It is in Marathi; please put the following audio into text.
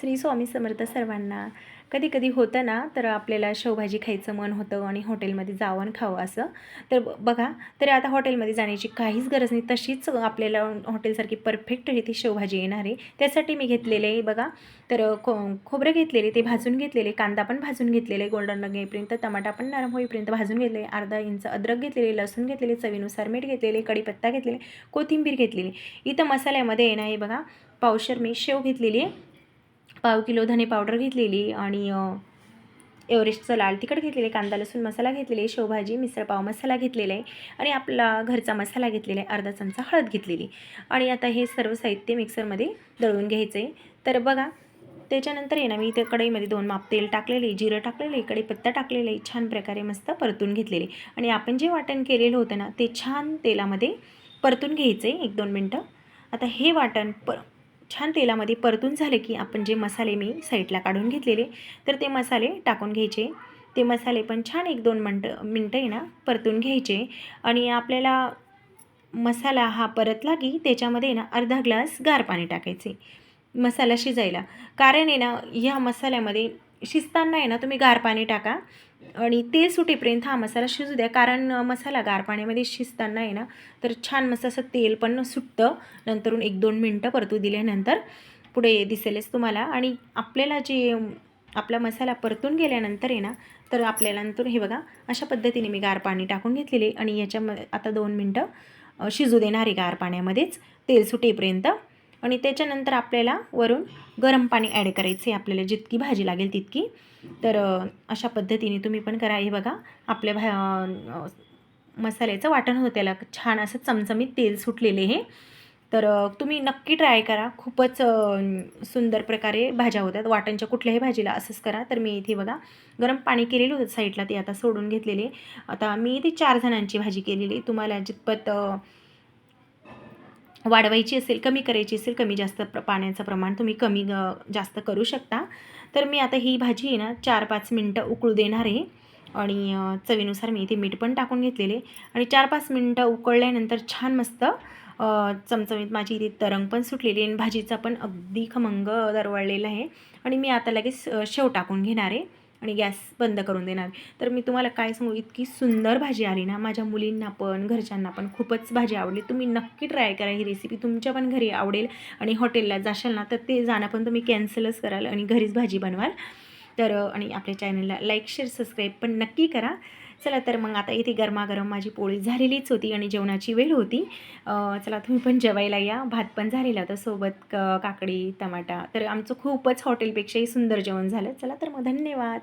श्री स्वामी समर्थ सर्वांना कधी कधी होतं ना तर आपल्याला शेवभाजी खायचं मन होतं आणि हॉटेलमध्ये जावं आणि खावं असं. तर बघा तर आता हॉटेलमध्ये जाण्याची काहीच गरज नाही. तशीच आपल्याला हॉटेलसारखी परफेक्ट ती शेवभाजी येणार आहे. त्यासाठी मी घेतलेले बघा. तर खो खोबरं घेतलेले ते भाजून घेतलेले कांदा पण भाजून घेतलेले गोल्डन रंग येईपर्यंत टमाटा पण नरम होईपर्यंत भाजून घेतले अर्धा इंच अद्रक घेतलेले लसूण घेतलेले चवीनुसार मीठ घेतलेले कढीपत्ता घेतलेले कोथिंबीर घेतलेली. इथं मसाल्यामध्ये येणार आहे बघा. पावशर मी शेव घेतलेली आहे. पाव किलो धने पावडर घेतलेली आणि एव्हरेस्टचं लाल तिखट घेतलेले कांदा लसूण मसाला घेतलेले शेवभाजी मिसळपाव मसाला घेतलेला आहे आणि आपला घरचा मसाला घेतलेला आहे अर्धा चमचा हळद घेतलेली आणि आता हे सर्व साहित्य मिक्सरमध्ये दळून घ्यायचं आहे तर बघा त्याच्यानंतर आहे ना मी इथे कढईमध्ये दोन माप तेल टाकलेले जिरं टाकलेलं टाकलेले कढीपत्ता आहे छान प्रकारे मस्त परतून घेतलेले आणि आपण जे वाटण केलेलं होतं ना ते छान तेलामध्ये परतून घ्यायचं आहे एक दोन मिनटं. आता हे वाटण प छान तेलामध्ये परतून झाले की आपण जे मसाले मी साईडला काढून घेतलेले तर ते मसाले टाकून घ्यायचे. ते मसाले पण छान एक दोन मिनटं मिनटं आहे ना परतून घ्यायचे. आणि आपल्याला मसाला हा परतला की त्याच्यामध्ये ना अर्धा ग्लास गार पाणी टाकायचे मसाला शिजायला. कारण आहे ना ह्या मसाल्यामध्ये शिजताना आहे ना तुम्ही गार पाणी टाका. आणि तेल सुटेपर्यंत हा मसाला शिजू द्या. कारण मसाला गार पाण्यामध्ये शिजताना आहे ना तर छान मस्त असं तेल पण सुटतं. नंतरून एक दोन मिनटं परतू दिल्यानंतर पुढे दिसेलच तुम्हाला. आणि आपल्याला जे आपला मसाला परतून गेल्यानंतर आहे ना तर आपल्याला नंतर हे बघा अशा पद्धतीने मी गार पाणी टाकून घेतलेले. आणि याच्यामध्ये आता दोन मिनटं शिजू देणार आहे गार पाण्यामध्येच. तेल सुटेपर्यंत आणि त्याच्यानंतर आपल्याला वरून गरम पाणी ॲड करायचं आहे. आपल्याला जितकी भाजी लागेल तितकी. तर अशा पद्धतीने तुम्ही पण करा. हे बघा आपल्या भा मसाल्याचं वाटण होतं त्याला. छान असं चमचमीत तेल सुटलेले हे तर तुम्ही नक्की ट्राय करा. खूपच सुंदर प्रकारे भाज्या होतात. वाटणच्या कुठल्याही भाजीला असंच करा. तर मी इथे बघा गरम पाणी केलेलं होतं साईडला ते आता सोडून घेतलेले. आता मी इथे चार जणांची भाजी केलेली. तुम्हाला जितपत वाढवायची असेल कमी करायची असेल कमी जास्त प्र पाण्याचं प्रमाण तुम्ही कमी जास्त करू शकता. तर मी आता ही भाजी आहे ना चार पाच मिनटं उकळू देणार आहे. आणि चवीनुसार मी इथे मीठ पण टाकून घेतलेले आणि चार पाच मिनटं उकळल्यानंतर छान मस्त चमचमीत माझी इथे तरंग पण सुटलेली आहे. आणि भाजीचा पण अगदी खमंग दरवळलेला आहे. आणि मी आता लगेच शेव टाकून घेणार आहे. आणि गॅस बंद करून देणार. तर मी तुम्हाला काय सांगू इतकी सुंदर भाजी आली ना माझ्या मुलींना पण घरच्यांना पण खूपच भाजी आवडली. तुम्ही नक्की ट्राय करा ही रेसिपी तुमच्या पण घरी आवडेल. आणि हॉटेलला जाशाल ना तर ते जाणं पण तुम्ही कॅन्सलच कराल आणि घरीच भाजी बनवाल. तर आणि आपल्या चॅनलला लाईक शेअर सबस्क्राईब पण नक्की करा. चला तर मग आता इथे गरमागरम माझी पोळी झालेलीच होती आणि जेवणाची वेळ होती. चला तुम्ही पण जेवायला या. भात पण झालेला होता सोबत क काकडी टमाटा. तर आमचं खूपच हॉटेलपेक्षाही सुंदर जेवण झालं. चला तर मग धन्यवाद.